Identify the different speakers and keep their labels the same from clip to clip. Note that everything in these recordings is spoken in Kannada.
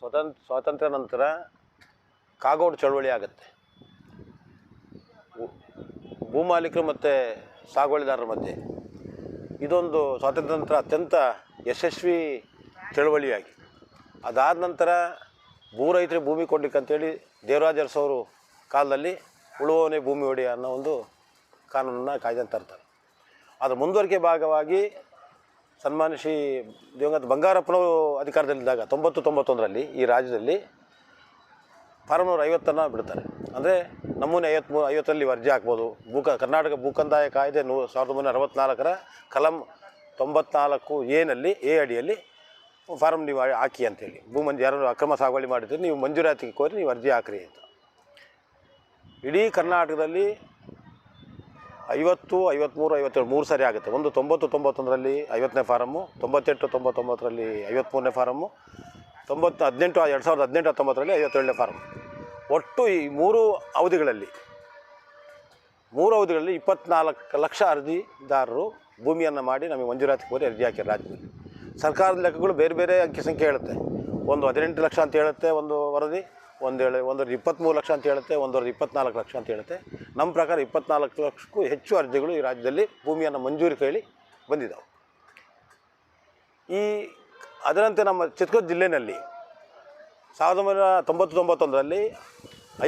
Speaker 1: ಸ್ವತಂತ್ರ ಸ್ವಾತಂತ್ರ್ಯ ನಂತರ ಕಾಗೋಡು ಚಳವಳಿ ಆಗುತ್ತೆ. ಭೂಮಾಲೀಕರು ಮತ್ತು ಸಾಗುವಳಿದಾರರ ಮಧ್ಯೆ. ಇದೊಂದು ಸ್ವಾತಂತ್ರ್ಯ ನಂತರ ಅತ್ಯಂತ ಯಶಸ್ವಿ ಚಳವಳಿಯಾಗಿ. ಅದಾದ ನಂತರ ಭೂ ರೈತರಿಗೆ ಭೂಮಿ ಕೊಡ್ಲಿಕ್ಕಂತೇಳಿ ದೇವರಾಜ ಅರಸವರು ಕಾಲದಲ್ಲಿ ಉಳುವವನೇ ಭೂಮಿ ಒಡೆಯ ಅನ್ನೋ ಒಂದು ಕಾನೂನನ್ನು ಕಾಯ್ದೆ ತರ್ತಾರೆ ಅದರ ಮುಂದುವರಿಕೆ ಭಾಗವಾಗಿ ಸನ್ಮಾನ್ಯ ಶ್ರೀ ದಿವಂಗತ ಬಂಗಾರಪ್ಪನವರು ಅಧಿಕಾರದಲ್ಲಿದ್ದಾಗ ತೊಂಬತ್ತು ತೊಂಬತ್ತೊಂದರಲ್ಲಿ ಈ ರಾಜ್ಯದಲ್ಲಿ ಫಾರ್ಮ್ನೂರ ಐವತ್ತನ್ನು ಬಿಡ್ತಾರೆ. ಅಂದರೆ ನಮೂನೆ ಐವತ್ಮೂರು ಐವತ್ತರಲ್ಲಿ ಅರ್ಜಿ ಹಾಕ್ಬೋದು. ಭೂಕ, ಕರ್ನಾಟಕ ಭೂಕಂದಾಯ ಕಾಯ್ದೆ ನೂ, ಸಾವಿರದ ಒಂಬೈನೂರ ಅರವತ್ತ್ನಾಲ್ಕರ ಕಲಂ ತೊಂಬತ್ನಾಲ್ಕು ಎನಲ್ಲಿ, ಎ ಅಡಿಯಲ್ಲಿ ಫಾರಮ್ ನೀವು ಹಾಕಿ ಅಂತೇಳಿ. ಭೂ ಮಂಜು ಯಾರು ಅಕ್ರಮ ಸಾಗುವಳಿ ಮಾಡಿದ್ರೆ ನೀವು ಮಂಜೂರಾತಿಗೆ ಕೋರಿ ನೀವು ಅರ್ಜಿ ಹಾಕ್ರಿ ಅಂತ. ಇಡೀ ಕರ್ನಾಟಕದಲ್ಲಿ ಐವತ್ತು ಐವತ್ತ್ಮೂರು ಐವತ್ತೇಳು, ಮೂರು ಸರಿ ಆಗುತ್ತೆ. ಒಂದು ತೊಂಬತ್ತು, ತೊಂಬತ್ತೊಂದರಲ್ಲಿ ಐವತ್ತನೇ ಫಾರಮ್ಮು, ತೊಂಬತ್ತೆಂಟು, ತೊಂಬತ್ತೊಂಬತ್ತರಲ್ಲಿ ಐವತ್ತ್ಮೂರನೇ ಫಾರಮ್ಮು, ತೊಂಬತ್ತು, ಹದಿನೆಂಟು, ಎರಡು ಸಾವಿರದ ಹದಿನೆಂಟು, ಹತ್ತೊಂಬತ್ತರಲ್ಲಿ ಐವತ್ತೇಳನೇ ಫಾರಮ್ ಒಟ್ಟು ಈ ಮೂರು ಅವಧಿಗಳಲ್ಲಿ ಮೂರು ಅವಧಿಗಳಲ್ಲಿ ಇಪ್ಪತ್ನಾಲ್ಕು ಲಕ್ಷ ಅರ್ಜಿದಾರರು ಭೂಮಿಯನ್ನು ಮಾಡಿ ನಮಗೆ ಮಂಜೂರಾತಿ ಕೋರಿ ಅರ್ಜಿ ಹಾಕಿ ರಾಜ್ಯದಲ್ಲಿ. ಸರ್ಕಾರದ ಲೆಕ್ಕಗಳು ಬೇರೆ ಬೇರೆ ಅಂಕಿ ಸಂಖ್ಯೆ ಹೇಳುತ್ತೆ. ಒಂದು ಹದಿನೆಂಟು ಲಕ್ಷ ಅಂತ ಹೇಳುತ್ತೆ ಒಂದು ವರದಿ, ಒಂದು ಹೇಳಿ ಒಂದರದ್ದು ಇಪ್ಪತ್ತ್ಮೂರು ಲಕ್ಷ ಅಂತ ಹೇಳುತ್ತೆ, ಒಂದು ಇಪ್ಪತ್ನಾಲ್ಕು ಲಕ್ಷ ಅಂತ ಹೇಳುತ್ತೆ. ನಮ್ಮ ಪ್ರಕಾರ ಇಪ್ಪತ್ನಾಲ್ಕು ಲಕ್ಷಕ್ಕೂ ಹೆಚ್ಚು ಅರ್ಜಿಗಳು ಈ ರಾಜ್ಯದಲ್ಲಿ ಭೂಮಿಯನ್ನು ಮಂಜೂರು ಕೇಳಿ ಬಂದಿದ್ದಾವೆ. ಈ ಅದರಂತೆ ನಮ್ಮ ಚಿತ್ರದುರ್ಗ ಜಿಲ್ಲೆಯಲ್ಲಿ ಸಾವಿರದ ಒಂಬೈನೂರ ತೊಂಬತ್ತು ತೊಂಬತ್ತೊಂದರಲ್ಲಿ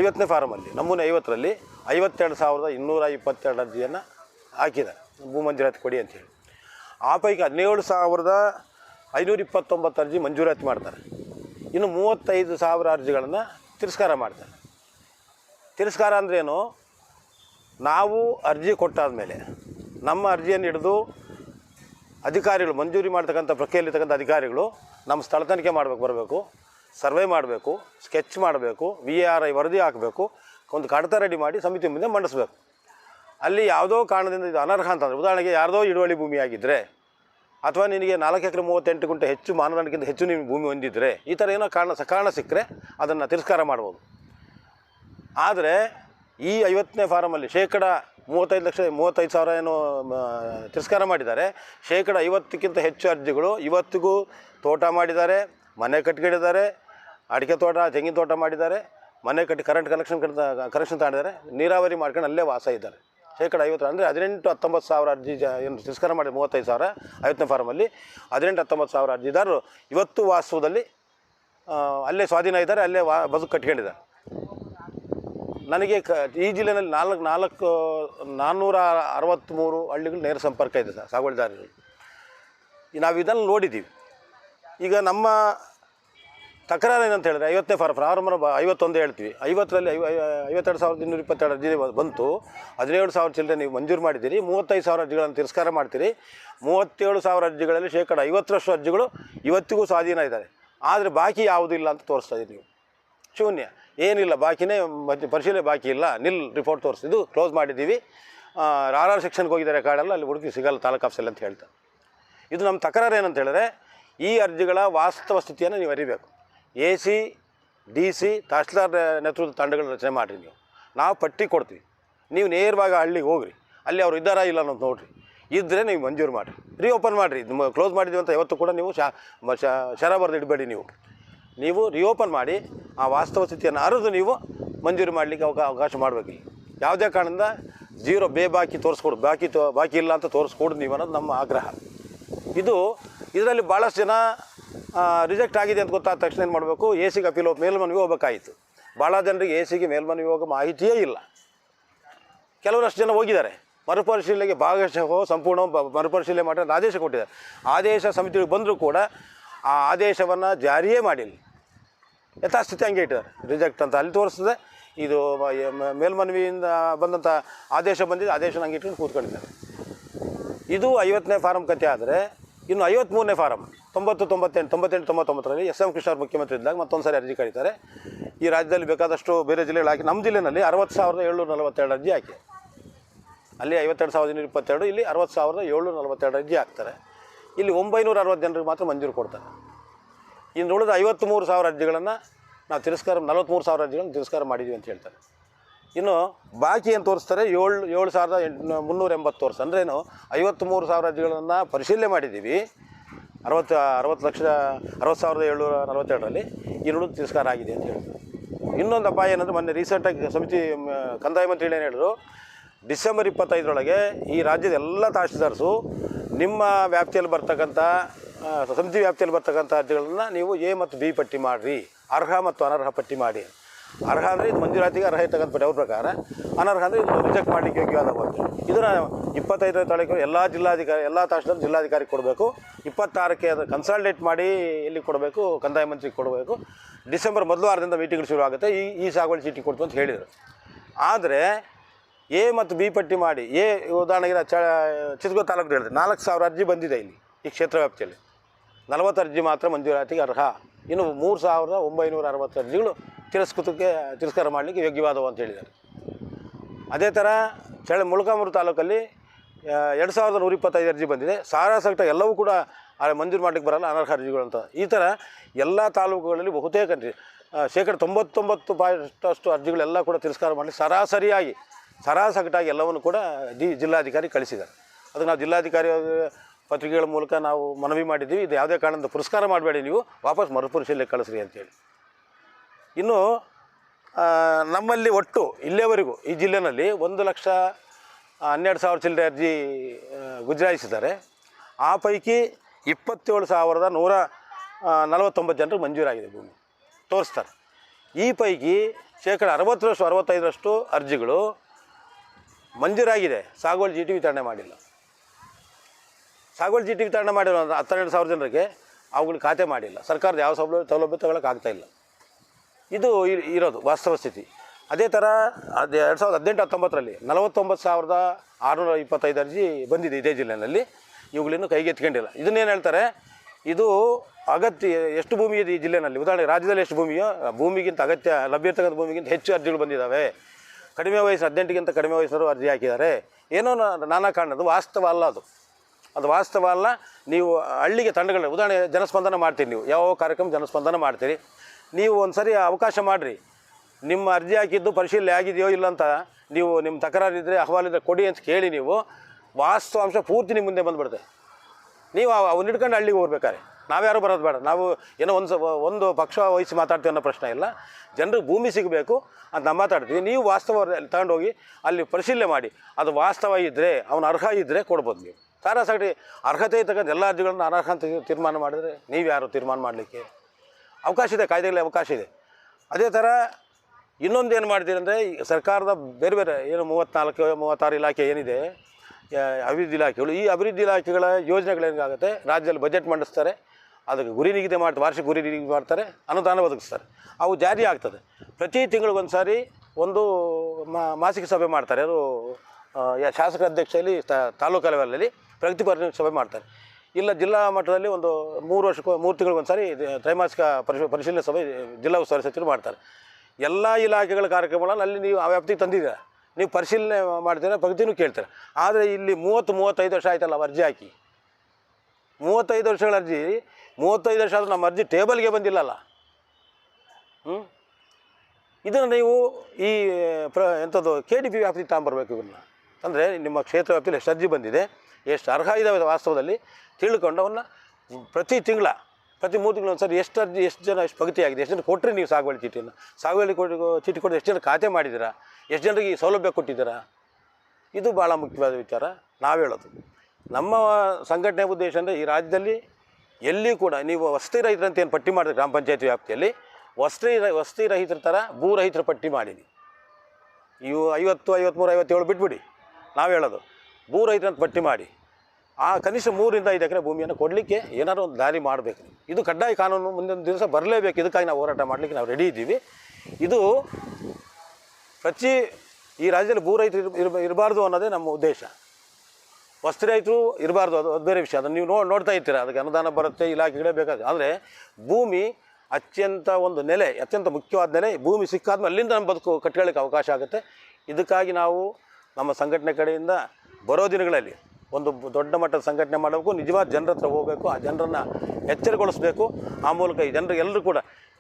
Speaker 1: ಐವತ್ತನೇ ಫಾರಮಲ್ಲಿ ನಮೂನೆ ಐವತ್ತರಲ್ಲಿ ಐವತ್ತೆರಡು ಸಾವಿರದ ಇನ್ನೂರ ಇಪ್ಪತ್ತೆರಡು ಅರ್ಜಿಯನ್ನು ಹಾಕಿದ್ದಾರೆ. ಭೂ ಮಂಜೂರಾತಿ ಕೊಡಿ ಅಂತೇಳಿ ಆ ಪೈಕಿ ಹದಿನೇಳು ಸಾವಿರದ ಐನೂರ ಇಪ್ಪತ್ತೊಂಬತ್ತು ಅರ್ಜಿ ಮಂಜೂರಾತಿ ಮಾಡ್ತಾರೆ. ಇನ್ನು ಮೂವತ್ತೈದು ಸಾವಿರ ಅರ್ಜಿಗಳನ್ನು ತಿರಸ್ಕಾರ ಮಾಡ್ತಾರೆ. ತಿರಸ್ಕಾರ ಅಂದ್ರೇನು ನಾವು ಅರ್ಜಿ ಕೊಟ್ಟಾದ ಮೇಲೆ ನಮ್ಮ ಅರ್ಜಿಯನ್ನು ಹಿಡಿದು ಅಧಿಕಾರಿಗಳು ಮಂಜೂರಿ ಮಾಡ್ತಕ್ಕಂಥ ಪ್ರಕ್ರಿಯೆಯಲ್ಲಿರ್ತಕ್ಕಂಥ ಅಧಿಕಾರಿಗಳು ನಮ್ಮ ಸ್ಥಳ ತನಿಖೆ ಮಾಡಬೇಕು, ಬರಬೇಕು, ಸರ್ವೆ ಮಾಡಬೇಕು, ಸ್ಕೆಚ್ ಮಾಡಬೇಕು ವಿ ಎ ಆರ್ ಐ ವರದಿ ಹಾಕಬೇಕು, ಒಂದು ಕಡತ ರೆಡಿ ಮಾಡಿ ಸಮಿತಿ ಮುಂದೆ ಮಂಡಿಸ್ಬೇಕು. ಅಲ್ಲಿ ಯಾವುದೋ ಕಾರಣದಿಂದ ಇದು ಅನರ್ಹ ಅಂತಂದರೆ ಉದಾಹರಣೆಗೆ ಯಾರ್ದೋ ಹಿಡುವಳಿ ಭೂಮಿ ಆಗಿದ್ದರೆ ಅಥವಾ ನಿನಗೆ ನಾಲ್ಕು ಎಕರೆ ಮೂವತ್ತೆಂಟು ಗುಂಟೆ ಹೆಚ್ಚು ಮಾನದಂಡಕ್ಕಿಂತ ಹೆಚ್ಚು ನಿಮ್ಮ ಭೂಮಿ ಹೊಂದಿದ್ದರೆ ಈ ಥರ ಏನೋ ಕಾರಣ, ಸಕಾರಣ ಸಿಕ್ಕರೆ ಅದನ್ನು ತಿರಸ್ಕಾರ ಮಾಡ್ಬೋದು. ಆದರೆ ಈ ಐವತ್ತನೇ ಫಾರಮಲ್ಲಿ ಶೇಕಡ ಮೂವತ್ತೈದು ಲಕ್ಷ, ಮೂವತ್ತೈದು ಸಾವಿರ ಏನು ತಿರಸ್ಕಾರ ಮಾಡಿದ್ದಾರೆ. ಶೇಕಡ ಐವತ್ತಕ್ಕಿಂತ ಹೆಚ್ಚು ಅರ್ಜಿಗಳು ಇವತ್ತಿಗೂ ತೋಟ ಮಾಡಿದ್ದಾರೆ, ಮನೆ ಕಟ್ಕೊಂಡಿದ್ದಾರೆ, ಅಡಿಕೆ ತೋಟ, ತೆಂಗಿನ ತೋಟ ಮಾಡಿದ್ದಾರೆ, ಮನೆ ಕಟ್ಟಿ ಕರೆಂಟ್ ಕನೆಕ್ಷನ್ ಕನೆಕ್ಷನ್ ತಗೊಂಡಿದ್ದಾರೆ, ನೀರಾವರಿ ಮಾಡ್ಕೊಂಡು ಅಲ್ಲೇ ವಾಸ ಇದ್ದಾರೆ. ಶೇಕಡ ಐವತ್ತು, ಅಂದರೆ ಹದಿನೆಂಟು, ಹತ್ತೊಂಬತ್ತು ಸಾವಿರ ಅರ್ಜಿ ಜ, ಏನು ತಿರಸ್ಕಾರ ಮಾಡಿ ಮೂವತ್ತೈದು ಸಾವಿರ ಐವತ್ತನೇ ಫಾರಮಲ್ಲಿ. ಹದಿನೆಂಟು, ಹತ್ತೊಂಬತ್ತು ಸಾವಿರ ಅರ್ಜಿದಾರರು ಇವತ್ತು ವಾಸ್ತವದಲ್ಲಿ ಅಲ್ಲೇ ಸ್ವಾಧೀನ ಇದ್ದಾರೆ, ಅಲ್ಲೇ ವಾ, ಬದುಕು ಕಟ್ಕೊಂಡಿದ್ದಾರೆ. ನನಗೆ ಕ, ಈ ಜಿಲ್ಲೆಯಲ್ಲಿ ನಾಲ್ಕು ನಾಲ್ಕು, ನಾನ್ನೂರ ಅರವತ್ತ್ಮೂರು ಹಳ್ಳಿಗಳು ನೇರ ಸಂಪರ್ಕ ಇದೆ ಸರ್ ಸಾಗುವಳಿದಾರರು ನಾವು ಇದನ್ನು ನೋಡಿದ್ದೀವಿ ಈಗ ನಮ್ಮ ತಕರಾರು ಏನಂತ ಹೇಳಿದ್ರೆ ಐವತ್ತನೇ ಫಾರ್, ಪ್ರಾರಂಭ ಬ, ಐವತ್ತೊಂದು ಹೇಳ್ತೀವಿ. ಐವತ್ತರಲ್ಲಿ ಐವ ಐವತ್ತೆರಡು ಸಾವಿರದ ಇನ್ನೂರ ಇಪ್ಪತ್ತೆರಡು ಅರ್ಜಿ ಬಂತು. ಹದಿನೇಳು ಸಾವಿರ ಚಿಲ್ಲರೆ ನೀವು ಮಂಜೂರು ಮಾಡಿದ್ದೀರಿ. ಮೂವತ್ತೈದು ಸಾವಿರ ಅರ್ಜಿಗಳನ್ನು ತಿರಸ್ಕಾರ ಮಾಡ್ತೀರಿ. ಮೂವತ್ತೇಳು ಸಾವಿರ ಅರ್ಜಿಗಳಲ್ಲಿ ಶೇಕಡ ಐವತ್ತರಷ್ಟು ಅರ್ಜಿಗಳು ಇವತ್ತಿಗೂ ಸ್ವಾಧೀನ ಇದ್ದಾರೆ ಆದರೆ ಬಾಕಿ ಯಾವುದೂ ಇಲ್ಲ ಅಂತ ತೋರಿಸ್ತಾ ಇದ್ದೀರಿ ನೀವು. ಶೂನ್ಯ. ಏನಿಲ್ಲ, ಬಾಕಿನೇ ಮತ್ತೆ ಪರಿಶೀಲನೆ ಬಾಕಿ ಇಲ್ಲ. ನಿಲ್ ರಿಪೋರ್ಟ್ ತೋರಿಸಿದ್ದು ಕ್ಲೋಸ್ ಮಾಡಿದ್ದೀವಿ. ಆರ್ ಆರ್ ಸೆಕ್ಷನ್ಗೆ ಹೋಗಿದ್ದಾರೆ ಕಾರ್ಡಲ್ಲ ಅಲ್ಲಿ ಹುಡುಕಿ ಸಿಗಲ್ಲ, ತಾಲೂಕು ಆಫೀಸಲ್ಲಿ ಅಂತ ಹೇಳ್ತಾರೆ ಇದು ನಮ್ಮ ತಕರಾರು ಏನಂತ ಹೇಳಿದ್ರೆ, ಈ ಅರ್ಜಿಗಳ ವಾಸ್ತವ ಸ್ಥಿತಿಯನ್ನು ನೀವು ಅರಿಬೇಕು. A C D C tahsildar ನೇತೃತ್ವದ ತಂಡಗಳ ರಚನೆ ಮಾಡಿರಿ ನೀವು. ನಾವು ಪಟ್ಟಿ ಕೊಡ್ತೀವಿ. ನೀವು ನೇರವಾಗಿ ಹಳ್ಳಿಗೆ ಹೋಗ್ರಿ. ಅಲ್ಲಿ ಅವ್ರು ಇದ್ದಾರಾ ಇಲ್ಲ ಅನ್ನೋದು ನೋಡಿರಿ. ಇದ್ದರೆ ನೀವು ಮಂಜೂರು ಮಾಡಿರಿ. ರೀ ಓಪನ್ ಮಾಡಿರಿ ಕ್ಲೋಸ್ ಮಾಡಿದ್ವಿ ಅಂತ ಯಾವತ್ತೂ ಕೂಡ ನೀವು ಶ- ಶರ ಬರೆದು ಇಡಬೇಡಿ ನೀವು. ನೀವು ರಿಓಪನ್ ಮಾಡಿ ಆ ವಾಸ್ತವ ಸ್ಥಿತಿಯನ್ನು ಅರಿದು ನೀವು ಮಂಜೂರು ಮಾಡಲಿಕ್ಕೆ ಅವಕಾ ಅವಕಾಶ ಮಾಡಬೇಕು. ಯಾವುದೇ ಕಾರಣದಿಂದ ಜೀರೋ ಬೇ ಬಾಕಿ ತೋರಿಸ್ಕೊಡು ಬಾಕಿ ತೋ ಬಾಕಿ ಇಲ್ಲ ಅಂತ ತೋರಿಸ್ಕೊಡು ನೀವು ಅನ್ನೋದು ನಮ್ಮ ಆಗ್ರಹ. ಇದು ಇದರಲ್ಲಿ ಭಾಳಷ್ಟು ಜನ ರಿಜೆಕ್ಟ್ ಆಗಿದೆ ಅಂತ ಗೊತ್ತಾದ ತಕ್ಷಣ ಏನು ಮಾಡಬೇಕು? ಎ ಸಿಗೆ ಅಪೀಲ್ ಮೇಲ್ಮನವಿ ಹೋಗ್ಬೇಕಾಯಿತು. ಭಾಳ ಜನರಿಗೆ ಎ ಸಿಗೆ ಮೇಲ್ಮನವಿ ಹೋಗೋ ಮಾಹಿತಿಯೇ ಇಲ್ಲ. ಕೆಲವರಷ್ಟು ಜನ ಹೋಗಿದ್ದಾರೆ. ಮರುಪರಿಶೀಲನೆಗೆ ಭಾಗಶಃ ಸಂಪೂರ್ಣ ಮರುಪರಿಶೀಲನೆ ಮಾಡಿ ಆದೇಶ ಕೊಟ್ಟಿದ್ದಾರೆ. ಆದೇಶ ಸಮಿತಿಗೆ ಬಂದರೂ ಕೂಡ ಆ ಆದೇಶವನ್ನು ಜಾರಿಯೇ ಮಾಡಿಲ್ಲ. ಯಥಾಸ್ಥಿತಿ ಹಂಗೆ ಇಟ್ಟಿದ್ದಾರೆ. ರಿಜೆಕ್ಟ್ ಅಂತ ಅಲ್ಲಿ ತೋರಿಸ್ತದೆ. ಇದು ಮೇಲ್ಮನವಿಯಿಂದ ಬಂದಂಥ ಆದೇಶ ಬಂದಿದೆ. ಆದೇಶ ಹಂಗೆ ಇಟ್ಕೊಂಡು ಕೂತ್ಕೊಂಡಿದ್ದಾರೆ. ಇದು ಐವತ್ತನೇ ಫಾರಂ ಕಥೆ ಆದರೆ, ಇನ್ನು ಐವತ್ತ್ಮೂರನೇ ಫಾರಂ, ತೊಂಬತ್ತು, ತೊಂಬತ್ತೆಂಟು ತೊಂಬತ್ತೆಂಟು, ತೊಂಬತ್ತೊಂಬತ್ತರಲ್ಲಿ ಎಸ್ ಎಂ ಕೃಷ್ಣ ಅವರು ಮುಖ್ಯಮಂತ್ರಿ ಇದ್ದಾಗ ಮತ್ತೊಂದು ಸಾರಿ ಅರ್ಜಿ ಕರೀತಾರೆ ಈ ರಾಜ್ಯದಲ್ಲಿ ಬೇಕಾದಷ್ಟು ಬೇರೆ ಜಿಲ್ಲೆಗಳು ಹಾಕಿ ನಮ್ಮ ಜಿಲ್ಲೆಯಲ್ಲಿ ಅರವತ್ತು ಸಾವಿರದ ಏಳ್ನೂರ ನಲವತ್ತೆರಡು ಅರ್ಜಿ ಹಾಕಿ. ಅಲ್ಲಿ ಐವತ್ತೆರಡು ಸಾವಿರದ ಇನ್ನೂರ ಇಪ್ಪತ್ತೆರಡು, ಇಲ್ಲಿ ಅರವತ್ತು ಸಾವಿರದ ಏಳ್ನೂರ ನಲವತ್ತೆರಡು ಅರ್ಜಿ ಹಾಕ್ತಾರೆ. ಇಲ್ಲಿ ಒಂಬೈನೂರ ಅರವತ್ತು ಜನರಿಗೆ ಮಾತ್ರ ಮಂಜೂರು ಕೊಡ್ತಾರೆ. ಇನ್ನು ಉಳಿದ ಐವತ್ತ್ಮೂರು ಸಾವಿರ ಅರ್ಜಿಗಳನ್ನು ನಾವು ತಿರಸ್ಕಾರ ನಲವತ್ತ್ಮೂರು ಸಾವಿರ ಅರ್ಜಿಗಳನ್ನು ತಿರಸ್ಕಾರ ಮಾಡಿದ್ದೀವಿ ಅಂತ ಹೇಳ್ತಾರೆ. ಇನ್ನು ಬಾಕಿ ಏನು ತೋರಿಸ್ತಾರೆ? ಏಳು ಏಳು ಸಾವಿರದ ಎಂಟು, ಮುನ್ನೂರ ಎಂಬತ್ತು ತೋರಿಸ್ ಅಂದ್ರೇನು ಐವತ್ತ್ಮೂರು ಸಾವಿರ ಅರ್ಜಿಗಳನ್ನು ಪರಿಶೀಲನೆ ಮಾಡಿದ್ದೀವಿ. ಅರವತ್ತು ಅರವತ್ತು ಲಕ್ಷದ, ಅರವತ್ತು ಸಾವಿರದ ಏಳ್ನೂರ ನಲವತ್ತೆರಡರಲ್ಲಿ ಈ ಋಣ ತಿರಸ್ಕಾರ ಆಗಿದೆ ಅಂತ ಹೇಳ್ತಾರೆ. ಇನ್ನೊಂದು ಅಪಾಯ ಏನಂದರೆ ಮೊನ್ನೆ ರೀಸೆಂಟಾಗಿ ಸಮಿತಿ ಕಂದಾಯ ಮಂತ್ರಿಗಳು ಏನು ಹೇಳಿದ್ರು? ಡಿಸೆಂಬರ್ ಇಪ್ಪತ್ತೈದರೊಳಗೆ ಈ ರಾಜ್ಯದ ಎಲ್ಲ ತಹಶೀಲ್ದಾರ್ಸು ನಿಮ್ಮ ವ್ಯಾಪ್ತಿಯಲ್ಲಿ ಬರ್ತಕ್ಕಂಥ ಸಮಿತಿ ವ್ಯಾಪ್ತಿಯಲ್ಲಿ ಬರ್ತಕ್ಕಂಥ ಅರ್ಜಿಗಳನ್ನ ನೀವು ಎ ಮತ್ತು ಬಿ ಪಟ್ಟಿ ಮಾಡಿರಿ. ಅರ್ಹ ಮತ್ತು ಅನರ್ಹ ಪಟ್ಟಿ ಮಾಡಿ. ಅರ್ಹ ಅಂದರೆ ಇದು ಮಂಜೂರಾತಿಗೆ ಅರ್ಹ ಇರ್ತಕ್ಕಂಥ ಪಟ್ಟಿ ಅವ್ರ ಪ್ರಕಾರ. ಅನರ್ಹ ಅಂದರೆ ಇದು ರಿಜೆಕ್ಟ್ ಮಾಡಲಿಕ್ಕೆ ಯೋಗ್ಯವಾದ ಬಂತು ಇದನ್ನು ಇಪ್ಪತ್ತೈದನೇ ತಾರೀಕು ಎಲ್ಲ ಜಿಲ್ಲಾಧಿಕಾರಿ, ಎಲ್ಲ ತಹಶೀಲ್ದಾರ್ ಜಿಲ್ಲಾಧಿಕಾರಿ ಕೊಡಬೇಕು. ಇಪ್ಪತ್ತಾರಕ್ಕೆ ಅದು ಕನ್ಸಲ್ಟೇಟ್ ಮಾಡಿ ಎಲ್ಲಿ ಕೊಡಬೇಕು, ಕಂದಾಯ ಮಂತ್ರಿಗೆ ಕೊಡಬೇಕು. ಡಿಸೆಂಬರ್ ಮೊದಲು ವಾರದಿಂದ ಮೀಟಿಂಗ್ ಶುರು ಆಗುತ್ತೆ. ಈ ಈ ಸಾಗುವಳಿ ಚೀಟಿ ಕೊಡ್ತು ಅಂತ ಹೇಳಿದರು. ಆದರೆ ಎ ಮತ್ತು ಬಿ ಪಟ್ಟಿ ಮಾಡಿ, ಎ ಉದಾಹರಣೆಗೆ ಚ ಚಿತ್ರದುರ್ಗ ತಾಲೂಕು ಹೇಳಿದೆ, ನಾಲ್ಕು ಸಾವಿರ ಅರ್ಜಿ ಬಂದಿದೆ ಇಲ್ಲಿ ಈ ಕ್ಷೇತ್ರ ವ್ಯಾಪ್ತಿಯಲ್ಲಿ. ನಲವತ್ತು ಅರ್ಜಿ ಮಾತ್ರ ಮಂಜೂರಾತಿಗೆ ಅರ್ಹ. ಇನ್ನು ಮೂರು ಸಾವಿರದ ಒಂಬೈನೂರ ಅರವತ್ತು ಅರ್ಜಿಗಳು ತಿರಸ್ಕೃತಕ್ಕೆ, ತಿರಸ್ಕಾರ ಮಾಡಲಿಕ್ಕೆ ಯೋಗ್ಯವಾದವು ಅಂತ ಹೇಳಿದ್ದಾರೆ. ಅದೇ ಥರ ಚಳ, ಮುಳಕಾಮೂರು ತಾಲೂಕಲ್ಲಿ ಎರಡು ಸಾವಿರದ ನೂರ ಇಪ್ಪತ್ತೈದು ಅರ್ಜಿ ಬಂದಿದೆ. ಸಾರಾಸಗಟ ಎಲ್ಲವೂ ಕೂಡ ಮಂಜೂರು ಮಾಡಲಿಕ್ಕೆ ಬರಲ್ಲ, ಅನರ್ಹ ಅರ್ಜಿಗಳು ಅಂತ. ಈ ಥರ ಎಲ್ಲ ತಾಲೂಕುಗಳಲ್ಲಿ ಬಹುತೇಕ ಶೇಕಡ ತೊಂಬತ್ತೊಂಬತ್ತು ಪಾಯಿಂಟಷ್ಟು ಅರ್ಜಿಗಳೆಲ್ಲ ಕೂಡ ತಿರಸ್ಕಾರ ಮಾಡಲಿಕ್ಕೆ ಸರಾಸರಿಯಾಗಿ ಸರಾಸಗಟಾಗಿ ಎಲ್ಲವನ್ನು ಕೂಡ ಜಿ ಜಿಲ್ಲಾಧಿಕಾರಿ ಕಳಿಸಿದ್ದಾರೆ. ಅದಕ್ಕೆ ನಾವು ಜಿಲ್ಲಾಧಿಕಾರಿ ಪತ್ರಿಕೆಗಳ ಮೂಲಕ ನಾವು ಮನವಿ ಮಾಡಿದ್ದೀವಿ. ಇದು ಯಾವುದೇ ಕಾರಣದ ಪುರಸ್ಕಾರ ಮಾಡಬೇಡಿ ನೀವು. ವಾಪಸ್ ಮರುಪರಿಶೀಲನೆ ಕಳಿಸ್ರಿ ಅಂತೇಳಿ. ಇನ್ನು ನಮ್ಮಲ್ಲಿ ಒಟ್ಟು ಇಲ್ಲಿಯವರೆಗೂ ಈ ಜಿಲ್ಲೆಯಲ್ಲಿ ಒಂದು ಲಕ್ಷ ಹನ್ನೆರಡು ಸಾವಿರ ಚಿಲ್ಲರೆ ಅರ್ಜಿ ಗುಜರಾಯಿಸಿದ್ದಾರೆ. ಆ ಪೈಕಿ ಇಪ್ಪತ್ತೇಳು ಸಾವಿರದ ನೂರ ನಲವತ್ತೊಂಬತ್ತು ಜನರಿಗೆ ಮಂಜೂರಾಗಿದೆ ಭೂಮಿ. ತೋರಿಸ್ತಾರೆ. ಈ ಪೈಕಿ ಶೇಕಡ ಅರವತ್ತರಷ್ಟು, ಅರವತ್ತೈದರಷ್ಟು ಅರ್ಜಿಗಳು ಮಂಜೂರಾಗಿದೆ. ಸಾಗುವಳಿ ಚೀಟಿ ವಿತರಣೆ ಮಾಡಿಲ್ಲ. ಸಾಗುವಳಿ ಚೀಟಿ ವಿತರಣೆ ಮಾಡಿರೋ ಅಂದರೆ ಹತ್ತೆರಡು ಸಾವಿರ ಜನರಿಗೆ ಅವುಗಳ ಖಾತೆ ಮಾಡಿಲ್ಲ. ಸರ್ಕಾರದ ಯಾವ ಸೌಲಭ್ಯ ಸೌಲಭ್ಯ ತಗೊಳಕ್ಕೆ ಆಗ್ತಾ ಇಲ್ಲ. ಇದು ಇರೋದು ವಾಸ್ತವ ಸ್ಥಿತಿ. ಅದೇ ಥರ ಅದು ಎರಡು ಸಾವಿರದ ಹದಿನೆಂಟು ಹತ್ತೊಂಬತ್ತರಲ್ಲಿ ನಲವತ್ತೊಂಬತ್ತು ಸಾವಿರದ ಆರುನೂರ ಇಪ್ಪತ್ತೈದು ಅರ್ಜಿ ಬಂದಿದೆ ಇದೇ ಜಿಲ್ಲೆಯಲ್ಲಿ. ಇವುಗಳಿನ್ನೂ ಕೈಗೆತ್ಕೊಂಡಿಲ್ಲ ಇದನ್ನೇನು ಹೇಳ್ತಾರೆ? ಇದು ಅಗತ್ಯ ಎಷ್ಟು ಭೂಮಿ ಇದೆ ಈ ಜಿಲ್ಲೆಯಲ್ಲಿ ಉದಾಹರಣೆಗೆ ರಾಜ್ಯದಲ್ಲಿ ಎಷ್ಟು ಭೂಮಿಯೋ, ಭೂಮಿಗಿಂತ ಅಗತ್ಯ ಲಭ್ಯ ಇರ್ತಕ್ಕಂಥ ಭೂಮಿಗಿಂತ ಹೆಚ್ಚು ಅರ್ಜಿಗಳು ಬಂದಿದ್ದಾವೆ. ಕಡಿಮೆ ವಯಸ್ಸು ಹದಿನೆಂಟಿಗಿಂತ ಕಡಿಮೆ ವಯಸ್ಸರು ಅರ್ಜಿ ಹಾಕಿದ್ದಾರೆ. ಏನೋ ನಾನಾ ಕಾರಣ ಅದು ವಾಸ್ತವ ಅಲ್ಲ ಅದು. ಅದು ವಾಸ್ತವ ಅಲ್ಲ ನೀವು ಹಳ್ಳಿಗೆ ತಂಡಗಳು, ಉದಾಹರಣೆ, ಜನಸ್ಪಂದನ ಮಾಡ್ತೀರಿ ನೀವು. ಯಾವ ಕಾರ್ಯಕ್ರಮ ಜನಸ್ಪಂದನ ಮಾಡ್ತೀರಿ. ನೀವು ಒಂದು ಸರಿ ಅವಕಾಶ ಮಾಡಿರಿ. ನಿಮ್ಮ ಅರ್ಜಿ ಹಾಕಿದ್ದು ಪರಿಶೀಲನೆ ಆಗಿದೆಯೋ ಇಲ್ಲ ಅಂತ ನೀವು ನಿಮ್ಮ ತಕರಾರಿದ್ದರೆ ಅಹವಾಲಿದ್ರೆ ಕೊಡಿ ಅಂತ ಕೇಳಿ ನೀವು, ವಾಸ್ತವಾಂಶ ಪೂರ್ತಿ ನಿಮ್ಮ ಮುಂದೆ ಬಂದುಬಿಡುತ್ತೆ. ನೀವು ಅವನ್ನ ಅವ್ನ ಹಿಡ್ಕೊಂಡು ಹಳ್ಳಿಗೆ ಹೋಗ್ಬೇಕಾರೆ. ನಾವ್ಯಾರು ಬರೋದು ಬೇಡ. ನಾವು ಏನೋ ಒಂದು ಒಂದು ಪಕ್ಷ ವಹಿಸಿ ಮಾತಾಡ್ತೀವಿ ಅನ್ನೋ ಪ್ರಶ್ನೆ ಇಲ್ಲ. ಜನರಿಗೆ ಭೂಮಿ ಸಿಗಬೇಕು ಅಂತ ನಾವು ಮಾತಾಡ್ತೀವಿ. ನೀವು ವಾಸ್ತವ ತಗೊಂಡೋಗಿ ಅಲ್ಲಿ ಪರಿಶೀಲನೆ ಮಾಡಿ. ಅದು ವಾಸ್ತವ ಇದ್ದರೆ ಅವನು ಅರ್ಹ ಇದ್ದರೆ ಕೊಡ್ಬೋದು ನೀವು. ಸಾರಾಸಗಟಿ ಅರ್ಹತೆ ಇರ್ತಕ್ಕಂಥ ಎಲ್ಲ ಅರ್ಜಿಗಳನ್ನು ಅನರ್ಹ ಅಂತ ತೀರ್ಮಾನ ಮಾಡಿದರೆ ನೀವು ಯಾರು ತೀರ್ಮಾನ ಮಾಡಲಿಕ್ಕೆ? ಅವಕಾಶ ಇದೆ, ಕಾಯ್ದೆಗಳಲ್ಲಿ ಅವಕಾಶ ಇದೆ. ಅದೇ ಥರ ಇನ್ನೊಂದು ಏನು ಮಾಡ್ತೀರಂದರೆ ಸರ್ಕಾರದ ಬೇರೆ ಬೇರೆ ಏನು ಮೂವತ್ತ್ನಾಲ್ಕು ಮೂವತ್ತಾರು ಇಲಾಖೆ ಏನಿದೆ ಅಭಿವೃದ್ಧಿ ಇಲಾಖೆಗಳು, ಈ ಅಭಿವೃದ್ಧಿ ಇಲಾಖೆಗಳ ಯೋಜನೆಗಳೇನಾಗುತ್ತೆ ರಾಜ್ಯದಲ್ಲಿ ಬಜೆಟ್ ಮಂಡಿಸ್ತಾರೆ, ಅದಕ್ಕೆ ಗುರಿ ನಿಗದಿ ಮಾಡ್ತಾರೆ ವಾರ್ಷಿಕ ಗುರಿ ನಿಗದಿ ಮಾಡ್ತಾರೆ, ಅನುದಾನ ಒದಗಿಸ್ತಾರೆ. ಅವು ಜಾರಿ ಆಗ್ತದೆ. ಪ್ರತಿ ತಿಂಗಳಿಗೊಂದು ಸಾರಿ ಒಂದು ಮಾಸಿಕ ಸಭೆ ಮಾಡ್ತಾರೆ. ಅದು ಶಾಸಕರ ಯಾ- ಶಾಸಕ ಅಧ್ಯಕ್ಷರಲ್ಲಿ ತಾ- ತಾಲೂಕು ಲೆವೆಲಲ್ಲಿ ಪ್ರಗತಿ ಪರಿಶೀಲನೆ ಸಭೆ ಮಾಡ್ತಾರೆ. ಇಲ್ಲ, ಜಿಲ್ಲಾ ಮಟ್ಟದಲ್ಲಿ ಒಂದು ಮೂರು ವರ್ಷಕ್ಕೆ, ಮೂರು ತಿಂಗಳಿಗೊಂದು ಸಾರಿ ತ್ರೈಮಾಸಿಕ ಪರಿಶೀಲ ಪರಿಶೀಲನೆ ಸಭೆ, ಜಿಲ್ಲಾ ಉಸ್ತುವಾರಿ ಸಚಿವರು ಮಾಡ್ತಾರೆ. ಎಲ್ಲ ಇಲಾಖೆಗಳ ಕಾರ್ಯಕ್ರಮಗಳನ್ನು ಅಲ್ಲಿ ನೀವು ಆ ವ್ಯಾಪ್ತಿಗೆ ತಂದಿದ್ದೀರ? ನೀವು ಪರಿಶೀಲನೆ ಮಾಡ್ತೀರ ಪ್ರಗತಿನೂ ಕೇಳ್ತಾರೆ. ಆದರೆ ಇಲ್ಲಿ ಮೂವತ್ತು, ಮೂವತ್ತೈದು ವರ್ಷ ಆಯ್ತಲ್ಲ ಅರ್ಜಿ ಹಾಕಿ. ಮೂವತ್ತೈದು ವರ್ಷಗಳ ಅರ್ಜಿ, ಮೂವತ್ತೈದು ವರ್ಷ ಆದರೂ ನಮ್ಮ ಅರ್ಜಿ ಟೇಬಲ್ಗೆ ಬಂದಿಲ್ಲಲ್ಲ. ಹ್ಞೂ ಇದನ್ನು ನೀವು ಈ, ಪ್ರ, ಎಂಥದ್ದು ಕೆ ಡಿ ಪಿ ವ್ಯಾಪ್ತಿಗೆ ತಗೊಂಬರ್ಬೇಕು ಇವನ್ನ ಅಂದರೆ ನಿಮ್ಮ ಕ್ಷೇತ್ರ ವ್ಯಾಪ್ತಿಯಲ್ಲಿ ಎಷ್ಟು ಅರ್ಜಿ ಬಂದಿದೆ, ಎಷ್ಟು ಅರ್ಹ ಇದಾವೆ ವಾಸ್ತವದಲ್ಲಿ, ತಿಳ್ಕೊಂಡು ಅವನ್ನ ಪ್ರತಿ ತಿಂಗಳ ಪ್ರತಿ ಮೂರು ತಿಂಗಳು ಒಂದ್ಸರಿ ಎಷ್ಟು ಅರ್ಜಿ, ಎಷ್ಟು ಜನ ಎಷ್ಟು ಆಗಿದೆ, ಎಷ್ಟು ಜನ ಕೊಟ್ಟರೆ ನೀವು ಸಾಗುವಳಿ ಚೀಟಿಯನ್ನು? ಸಾಗುವಳಿ ಕೊಟ್ಟು ಚೀಟಿ ಕೊಟ್ಟು ಎಷ್ಟು ಜನ ಖಾತೆ ಮಾಡಿದ್ದೀರಾ ಎಷ್ಟು ಜನರಿಗೆ ಈ ಸೌಲಭ್ಯ ಕೊಟ್ಟಿದ್ದೀರಾ? ಇದು ಭಾಳ ಮುಖ್ಯವಾದ ವಿಚಾರ. ನಾವು ಹೇಳೋದು, ನಮ್ಮ ಸಂಘಟನೆ ಉದ್ದೇಶ ಅಂದರೆ ಈ ರಾಜ್ಯದಲ್ಲಿ ಎಲ್ಲಿ ಕೂಡ ನೀವು ವಸತಿ ರಹಿತರಂತ ಏನು ಪಟ್ಟಿ ಮಾಡಿದ್ರೆ ಗ್ರಾಮ ಪಂಚಾಯತಿ ವ್ಯಾಪ್ತಿಯಲ್ಲಿ, ವಸತಿ ವಸತಿ ರಹಿತರ ಥರ ಭೂ ರಹಿತರ ಪಟ್ಟಿ ಮಾಡಿರಿ ಇವು ಐವತ್ತು ಐವತ್ತ್ಮೂರು ಐವತ್ತೇಳು ಬಿಟ್ಬಿಡಿ. ನಾವು ಹೇಳೋದು, ಭೂ ರಹಿತರಂತ ಪಟ್ಟಿ ಮಾಡಿ. ಆ ಕನಿಷ್ಠ ಮೂರಿಂದ ಐದು ಎಕರೆ ಭೂಮಿಯನ್ನು ಕೊಡಲಿಕ್ಕೆ ಏನಾದರೂ ಒಂದು ದಾರಿ ಮಾಡಬೇಕು. ಇದು ಕಡ್ಡಾಯ ಕಾನೂನು ಮುಂದಿನ ದಿವಸ ಬರಲೇಬೇಕು. ಇದಕ್ಕಾಗಿ ನಾವು ಹೋರಾಟ ಮಾಡಲಿಕ್ಕೆ ನಾವು ರೆಡಿ ಇದ್ದೀವಿ. ಇದು ಪ್ರತಿ ಈ ರಾಜ್ಯದಲ್ಲಿ ಭೂ ರೈತರು ಇರ್- ಇರ್, ಇರಬಾರ್ದು ಅನ್ನೋದೇ ನಮ್ಮ ಉದ್ದೇಶ. ವಸ್ತು ರೈತರು ಇರಬಾರ್ದು. ಅದು ಅದು ಬೇರೆ ವಿಷಯ. ಅದನ್ನು ನೀವು ನೋ ನೋಡ್ತಾ ಇರ್ತೀರ. ಅದಕ್ಕೆ ಅನುದಾನ ಬರುತ್ತೆ ಇಲಾಖೆಗಳೇ ಬೇಕಾಗುತ್ತೆ. ಆದರೆ ಭೂಮಿ ಅತ್ಯಂತ ಒಂದು ನೆಲೆ, ಅತ್ಯಂತ ಮುಖ್ಯವಾದ ನೆಲೆ ಭೂಮಿ ಸಿಕ್ಕಾದ್ಮೇಲೆ ಅಲ್ಲಿಂದ ನಮ್ಮ ಬದುಕು ಕಟ್ಕೊಳ್ಳಿಕ್ಕೆ ಅವಕಾಶ ಆಗುತ್ತೆ. ಇದಕ್ಕಾಗಿ ನಾವು ನಮ್ಮ ಸಂಘಟನೆ ಕಡೆಯಿಂದ ಬರೋ ದಿನಗಳಲ್ಲಿ ಒಂದು ದೊಡ್ಡ ಮಟ್ಟದ ಸಂಘಟನೆ ಮಾಡಬೇಕು, ನಿಜವಾದ ಜನರ ಹತ್ರ ಹೋಗಬೇಕು, ಆ ಜನರನ್ನು ಎಚ್ಚರಗೊಳಿಸಬೇಕು. ಆ ಮೂಲಕ ಈ ಜನರು ಎಲ್ಲರೂ ಕೂಡ,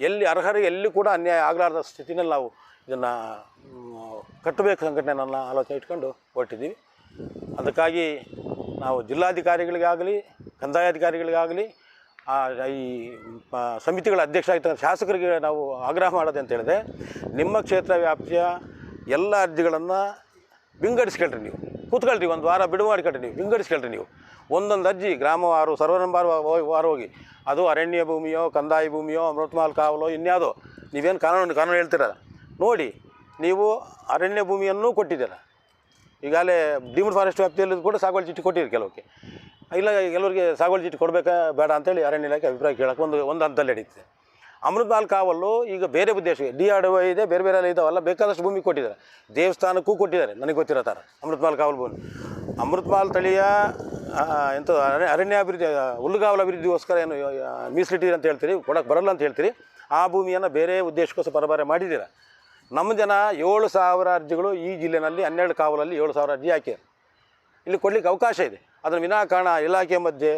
Speaker 1: ಎಲ್ಲಿ ಅರ್ಹರಿಗೆ ಎಲ್ಲಿ ಕೂಡ ಅನ್ಯಾಯ ಆಗಲಾರದ ಸ್ಥಿತಿನಲ್ಲಿ ನಾವು ಇದನ್ನು ಕಟ್ಟಬೇಕು ಸಂಘಟನೆ ನನ್ನ ಆಲೋಚನೆ ಇಟ್ಕೊಂಡು ಹೊರಟಿದ್ದೀವಿ. ಅದಕ್ಕಾಗಿ ನಾವು ಜಿಲ್ಲಾಧಿಕಾರಿಗಳಿಗಾಗಲಿ, ಕಂದಾಯಾಧಿಕಾರಿಗಳಿಗಾಗಲಿ ಈ ಸಮಿತಿಗಳ ಅಧ್ಯಕ್ಷ ಆಗಿರ್ತಕ್ಕಂಥ ಶಾಸಕರಿಗೆ ನಾವು ಆಗ್ರಹ ಮಾಡೋದು ಅಂತ ಹೇಳಿದೆ ನಿಮ್ಮ ಕ್ಷೇತ್ರ ವ್ಯಾಪ್ತಿಯ ಎಲ್ಲ ಅರ್ಜಿಗಳನ್ನು ವಿಂಗಡಿಸ್ಕೊಳ್ರಿ ನೀವು. ಕೂತ್ಕೊಳ್ರಿ, ಒಂದು ವಾರ ಬಿಡುವು ಮಾಡಿಕೊಳ್ರಿ ನೀವು, ವಿಂಗಡಿಸ್ಕೊಳ್ರಿ ನೀವು. ಒಂದೊಂದು ಅರ್ಜಿ ಗ್ರಾಮವಾರು, ಸರ್ವನಂಬಾರ ವಾರ ಹೋಗಿ. ಅದು ಅರಣ್ಯ ಭೂಮಿಯೋ, ಕಂದಾಯ ಭೂಮಿಯೋ, ಅಮೃತಮಾಲ್ ಕಾವಲೋ, ಇನ್ಯಾವುದೋ. ನೀವೇನು ಕಾನೂನು ಕಾನೂನು ಹೇಳ್ತೀರ? ನೋಡಿ, ನೀವು ಅರಣ್ಯ ಭೂಮಿಯನ್ನು ಕೊಟ್ಟಿದ್ದೀರ. ಈಗಾಗಲೇ ಡೀಮ್ಡ್ ಫಾರೆಸ್ಟ್ ವ್ಯಾಪ್ತಿಯಲ್ಲಿ ಕೂಡ ಸಾಗುವಳಿ ಚೀಟಿ ಕೊಟ್ಟಿರಿ ಕೆಲವಕ್ಕೆ ಇಲ್ಲ, ಕೆಲವರಿಗೆ ಸಾಗುವಳಿ ಚೀಟಿ ಕೊಡಬೇಕಾ, ಬೇಡ ಅಂತೇಳಿ ಅರಣ್ಯ ಇಲಾಖೆ ಅಭಿಪ್ರಾಯ ಕೇಳೋಕೆ ಒಂದು ಒಂದು ಹಂತದಲ್ಲಿ ನಡೀತಿದೆ. ಅಮೃತಪಾಲ್ ಕಾವಲ್ಲು ಈಗ ಬೇರೆ ಉದ್ದೇಶ ಡಿ ಆರ್ ಇದೆ, ಬೇರೆ ಬೇರೆ ಇದಾವಲ್ಲ, ಬೇಕಾದಷ್ಟು ಭೂಮಿ ಕೊಟ್ಟಿದ್ದಾರೆ. ದೇವಸ್ಥಾನಕ್ಕೂ ಕೊಟ್ಟಿದ್ದಾರೆ, ನನಗೆ ಗೊತ್ತಿರೋ ಥರ ಅಮೃತಪಾಲ್ ಕಾವಲ್ ಭೂಮಿ. ತಳಿಯ ಎಂತ ಅರಣ್ಯ ಅರಣ್ಯಾಭಿವೃದ್ಧಿ, ಹುಲ್ಲುಗಾವಲು ಅಭಿವೃದ್ಧಿಗೋಸ್ಕರ ಏನು ಮೀಸಲಿಟ್ಟಿದೆ ಅಂತ ಹೇಳ್ತೀರಿ ಕೊಡಕ್ಕೆ ಬರಲ್ಲ ಅಂತ ಹೇಳ್ತೀರಿ, ಆ ಭೂಮಿಯನ್ನು ಬೇರೆ ಉದ್ದೇಶಕ್ಕೋಸ್ಕರ ಬರಬಾರೆ ಮಾಡಿದ್ದೀರ. ನಮ್ಮ ಜನ ಏಳು ಸಾವಿರ ಅರ್ಜಿಗಳು ಈ ಜಿಲ್ಲೆನಲ್ಲಿ, ಹನ್ನೆರಡು ಕಾವಲಲ್ಲಿ ಏಳು ಸಾವಿರ ಅರ್ಜಿ ಹಾಕಿದ್ದಾರೆ. ಇಲ್ಲಿ ಕೊಡಲಿಕ್ಕೆ ಅವಕಾಶ ಇದೆ. ಅದನ್ನು ವಿನಾಕಾರಣ ಇಲಾಖೆ ಮಧ್ಯೆ